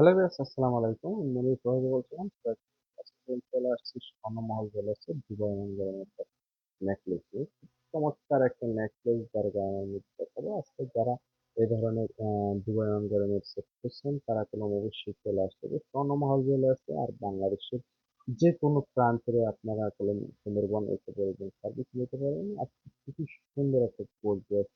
Hello viewers আসসালামু আলাইকুম। আমি সোহাগ বলছিলাম। চলে আসছি স্বর্ণমহল জুয়েলার্সের দুবাই মঞ্জুরের একটা নেকলেস চমৎকার একটা নেকলেস যার গায়ে মধ্যে দেখাবো। আজকে যারা এই ধরনের দুবাই মঞ্জুরের সেট করছেন তারা কোনো অবশ্যই চলে আসতে হবে স্বর্ণমহল জুয়েলার্সে আর বাংলাদেশের যে কোনো প্রান্তে আপনারা কলম সুন্দরবন এসে পরিবহন সার্ভিস নিতে পারেন। আজকে খুবই সুন্দর একটা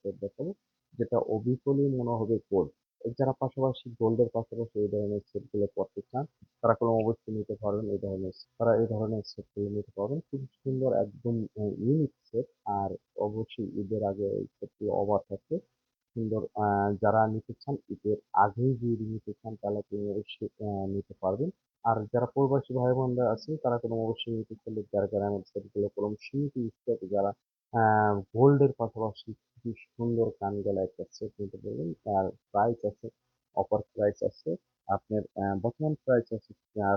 সেট দেখাবো, যেটা অবিকলই মনে হবে গোল্ড যারা পাশাপাশি গোল্ডের পাশাপাশি এই ধরনের সেটগুলো করতে চান, তারা কোনো অবশ্যই নিতে পারবেন এই ধরনের তারা এই ধরনের সেটগুলো নিতে পারবেন। খুব সুন্দর একদম ইউনিক সেট আর অবশ্যই ঈদের আগে এই সেটগুলো অফার থাকে। সুন্দর যারা নিতে চান, ঈদের আগেই যদি নিতে চান, তাহলে নিতে পারবেন। আর যারা প্রবাসী ভাই বোনরা আছেন, তারা কোনো অবশ্যই নিতে চাইলে যারা গ্রামের সেটগুলো কোনো সীমিত স্টেপ যারা গোল্ডের পাশাপাশি খুবই সুন্দর কান গলা একটা সেট নিতে পারবেন। আর প্রাইস আছে অফার প্রাইস আছে। আপনার বর্তমান প্রাইস আছে চার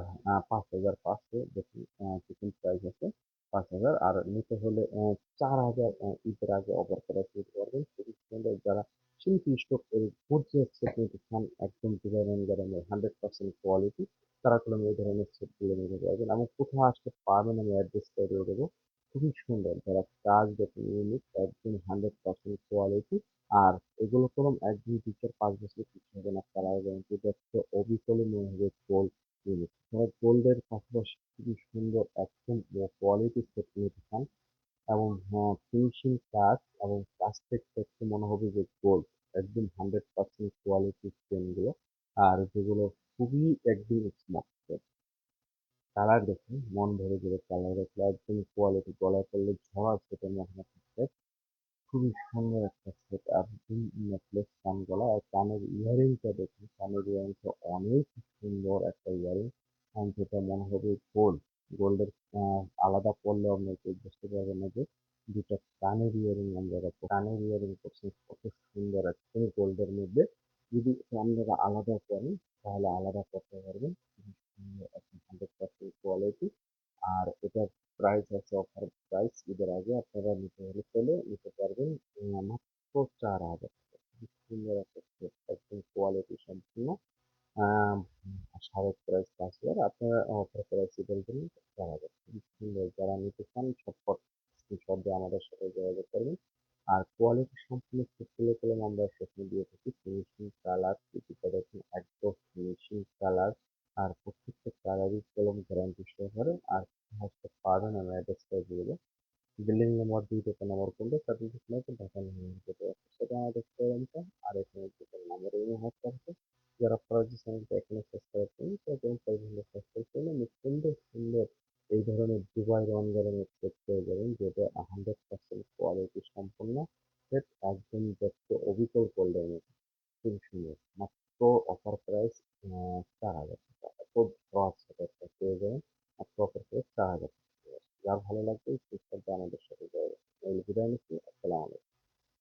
পাঁচ হাজার পাঁচশো। দেখুন সেকেন্ড প্রাইস আছে পাঁচ হাজার। আর নিতে হলে চার হাজার ঈদের আগে অফার প্রাইস নিতে পারবেন যারা সীমিত স্টক গর্জিয়াস সেট নিতে চান, একদম ডিজাইন গ্যারামের হান্ড্রেড পার্সেন্ট কোয়ালিটি তারা কোনো এই ধরনের সেটগুলো নিতে পারবেন। এবং কোথাও আসতে পারবেন আমি অ্যাড্রেসটা দিয়ে দেবো। খুবই সুন্দর। যারা কাজ দেখুন ইউনিক একদম হান্ড্রেড পার্সেন্ট কোয়ালিটি আর এগুলো কোনো এক দুই দুই পাঁচ বছর কিছু হবে না। কালার গ্যারান্টি দেখতে অবিকলে মনে হবে গোল্ড ইউনিক যারা গোল্ডের পাশাপাশি খুবই সুন্দর একদম কোয়ালিটি সেট নিতে চান এবং হ্যাঁ ফিনিশিং কাজ এবং কাজ দেখতে মনে হবে যে গোল্ড একদম হান্ড্রেড পার্সেন্ট কোয়ালিটি চেনগুলো আর যেগুলো খুবই একদম স্মার্ট কালার দেখুন, মন ভরে যাবে কালার দেখলে, একদম কোয়ালিটি গলায় পড়লে ঝড় সেটা মনে হচ্ছে খুবই সুন্দর একটা সেট একদম নেকলেস কান গলা আর কানের ইয়ারিংটা দেখুন, কানের ইয়ারিংটা অনেক সুন্দর একটা ইয়ারিং যেটা মনে হবে গোল্ড গোল্ডের আলাদা পড়লে আপনি কেউ বুঝতে পারবেন না যে দুটা কানের ইয়ারিং আমরা রাখব। কানের ইয়ারিং করছেন কত সুন্দর, একদম গোল্ডের মধ্যে। যদি আপনারা আলাদা করেন, তাহলে আলাদা করতে পারবেন খুবই সুন্দর একদম হান্ড্রেড পার্সেন্ট কোয়ালিটি আর এটার প্রাইস আছে অফার প্রাইস ঈদের আগে আপনারা নিতে হলে চলে নিতে পারবেন মাত্র চার হাজার সুন্দর সেট একদম কোয়ালিটি সম্পূর্ণ সাড়ে প্রাইস পাঁচ হাজার আপনারা অফার প্রাইস ঈদের জন্য চার হাজার সুন্দর যারা নিতে চান ঝটপট স্ক্রিনশট আমাদের সাথে যোগাযোগ করবেন আর কোয়ালিটি সম্পূর্ণ সেটগুলো কলম আমরা সেখানে দিয়ে থাকি ফিনিশিং কালার কিছুটা দেখুন একদম ফিনিশিং কালার আর প্রত্যেকটা কালারই কলম গ্যারান্টি সহকারে আর పాడని అడ్రస్పై বিল্ডিং নম্বর দুইটাতে নম্বর করলে সার্টিফিকেট নিয়ে ঢাকা নিয়ে যেতে সেটা আমাদের প্রোগ্রামটা আর এখানে যেতে নাম্বার এই মুহূর্তে আছে। যারা ফরাজি চ্যানেলটা এখানে সাবস্ক্রাইব করুন সেরকম ফরাজি সাবস্ক্রাইব সুন্দর সুন্দর এই ধরনের দুবাই রমজানের চেক পেয়ে যাবেন, যেটা হান্ড্রেড পার্সেন্ট কোয়ালিটি সম্পন্ন সেট একদম দেখতে অবিকল করলে খুবই সুন্দর। মাত্র অফার প্রাইস চার হাজার টাকা। খুব সহজ সেটা পেয়ে যাবেন। মাত্র অফার প্রাইস চার হাজার